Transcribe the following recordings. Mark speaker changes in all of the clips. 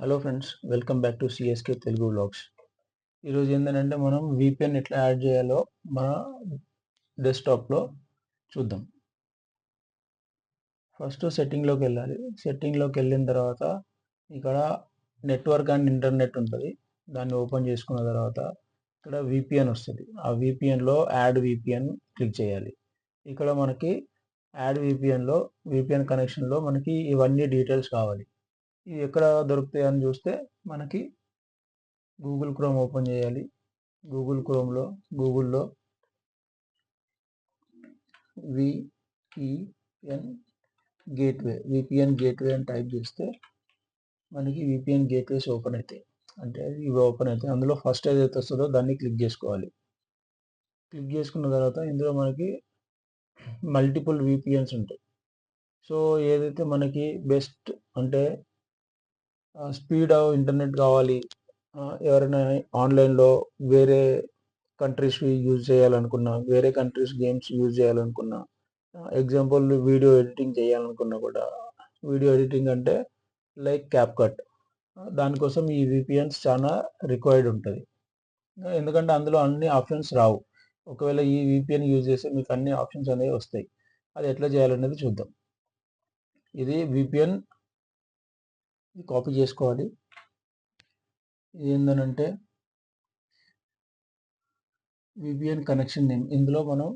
Speaker 1: Hello friends welcome back to CSK Telugu blogs ఈరోజు ఏంటంటే మనం విపిఎన్ ఎట్లా యాడ్ చేయాలో మన డెస్క్టాప్లో చూద్దాం. ఫస్ట్ సెట్టింగ్లోకి వెళ్ళాలి. సెట్టింగ్లోకి వెళ్ళిన తర్వాత ఇక్కడ నెట్వర్క్ అండ్ ఇంటర్నెట్ ఉంటుంది. దాన్ని ఓపెన్ చేసుకున్న తర్వాత ఇక్కడ విపిఎన్ వస్తుంది. ఆ విపిఎన్లో యాడ్ విపిఎన్ క్లిక్ చేయాలి. ఇక్కడ మనకి యాడ్ విపిఎన్లో విపిఎన్ కనెక్షన్లో మనకి ఇవన్నీ డీటెయిల్స్ కావాలి. ఇవి ఎక్కడ దొరుకుతాయి అని చూస్తే మనకి గూగుల్ క్రోమ్ ఓపెన్ చేయాలి. గూగుల్ క్రోమ్లో గూగుల్లో విపిఎన్ గేట్వే విపిఎన్ గేట్వే అని టైప్ చేస్తే మనకి విపిఎన్ గేట్వేస్ ఓపెన్ అవుతాయి అంటే ఇవి ఓపెన్ అవుతాయి అందులో ఫస్ట్ ఏదైతే వస్తుందో దాన్ని క్లిక్ చేసుకోవాలి. క్లిక్ చేసుకున్న తర్వాత ఇందులో మనకి మల్టిపుల్ విపిఎన్స్ ఉంటాయి. సో ఏదైతే మనకి బెస్ట్ అంటే స్పీడ్ ఇంటర్నెట్ కావాలి. ఎవరైనా ఆన్లైన్లో వేరే కంట్రీస్వి యూజ్ చేయాలనుకున్నా వేరే కంట్రీస్ గేమ్స్ యూజ్ చేయాలనుకున్నా ఎగ్జాంపుల్ వీడియో ఎడిటింగ్ చేయాలనుకున్నా కూడా వీడియో ఎడిటింగ్ అంటే లైక్ క్యాప్ కట్ దానికోసం ఈ విపిఎన్స్ చాలా రిక్వైర్డ్ ఉంటుంది. ఎందుకంటే అందులో అన్ని ఆప్షన్స్ రావు. ఒకవేళ ఈ విపిఎన్ యూజ్ చేస్తే మీకు అన్ని ఆప్షన్స్ అనేవి వస్తాయి. అది ఎట్లా చేయాలనేది చూద్దాం. ఇది విపిఎన్ కాపీ చేసుకోవాలి. ఇది ఏంటనంటే విపిఎన్ కనెక్షన్ నేమ్. ఇందులో మనం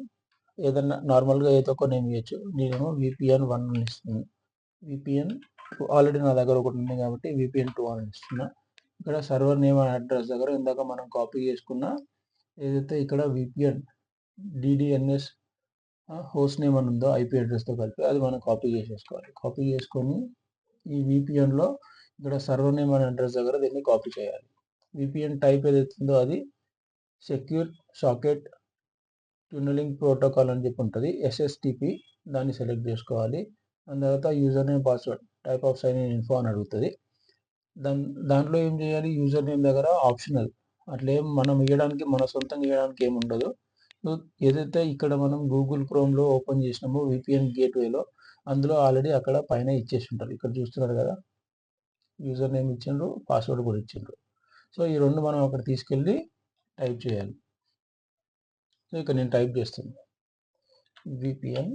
Speaker 1: ఏదన్నా నార్మల్గా ఏదో ఒక నేమ్ ఇవ్వచ్చు నేనేమో విపిఎన్ వన్ అని ఇస్తుంది విపిఎన్ టూ ఆల్రెడీ నా దగ్గర ఒకటి ఉంది కాబట్టి విపిఎన్ టూ అని ఇస్తున్నా. ఇక్కడ సర్వర్ నేమ్ అడ్రస్ దగ్గర ఇందాక మనం కాపీ చేసుకున్న ఏదైతే ఇక్కడ విపిఎన్ డిడిఎన్ఎస్ హోస్ట్ నేమ్ అని ఉందో ఐపీ అడ్రస్తో కలిపి అది మనం కాపీ చేసేసుకోవాలి. కాపీ చేసుకొని ఈ విపిఎన్లో ఇక్కడ సర్వర్ నేమ్ అనే అడ్రస్ దగ్గర దీన్ని కాపీ చేయాలి. విపిఎన్ టైప్ ఏదైతుందో అది సెక్యూర్ సాకెట్ ట్యూనలింగ్ ప్రోటోకాల్ అని చెప్పి ఉంటుంది. ఎస్ఎస్టిపి దాన్ని సెలెక్ట్ చేసుకోవాలి. దాని తర్వాత username password type of sign in info అని అడుగుతుంది. దాని దాంట్లో ఏం చేయాలి? యూజర్ నేమ్ దగ్గర ఆప్షనల్ అట్లేం మనం ఇవ్వడానికి మన సొంతంగా ఇవ్వడానికి ఏమి ఉండదు. ఏదైతే ఇక్కడ మనం గూగుల్ క్రోమ్లో ఓపెన్ చేసినామో విపిఎన్ గేట్వేలో అందులో ఆల్రెడీ అక్కడ పైన ఇచ్చేసి ఉంటారు. ఇక్కడ చూస్తున్నారు కదా? యూజర్ నేమ్ ఇచ్చిండ్రు పాస్వర్డ్ కూడా ఇచ్చిండ్రు. సో ఈ రెండు మనం అక్కడ తీసుకెళ్ళి టైప్ చేయాలి. సో ఇక్కడ నేను టైప్ చేస్తాను విపిఎన్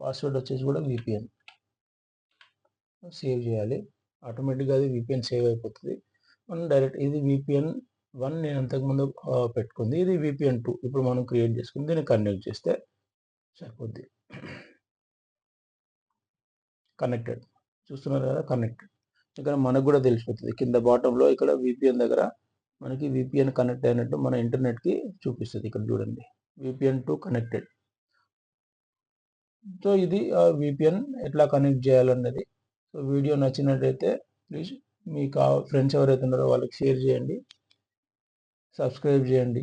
Speaker 1: పాస్వర్డ్ వచ్చేసి కూడా విపిఎన్ సేవ్ చేయాలి. ఆటోమేటిక్గా అది విపిఎన్ సేవ్ అయిపోతుంది. మనం డైరెక్ట్ ఇది విపిఎన్ వన్ నేను అంతకుముందు పెట్టుకుంది. ఇది విపిఎన్ టూ ఇప్పుడు మనం క్రియేట్ చేసుకుని దీన్ని కనెక్ట్ చేస్తే సరిపోద్ది. కనెక్టెడ్. చూస్తున్నారు కదా? కనెక్టెడ్. ఇక్కడ మనకు కూడా తెలిసిపోతుంది. కింద బాటంలో ఇక్కడ విపిఎన్ దగ్గర మనకి విపిఎన్ కనెక్ట్ అయినట్టు మన ఇంటర్నెట్కి చూపిస్తుంది ఇక్కడ చూడండి. VPN to connected. సో ఇది విపిఎన్ ఎట్లా కనెక్ట్ చేయాలన్నది. సో వీడియో నచ్చినట్టయితే ప్లీజ్ మీకు ఫ్రెండ్స్ ఎవరైతే ఉన్నారో వాళ్ళకి షేర్ చేయండి. సబ్స్క్రైబ్ చేయండి.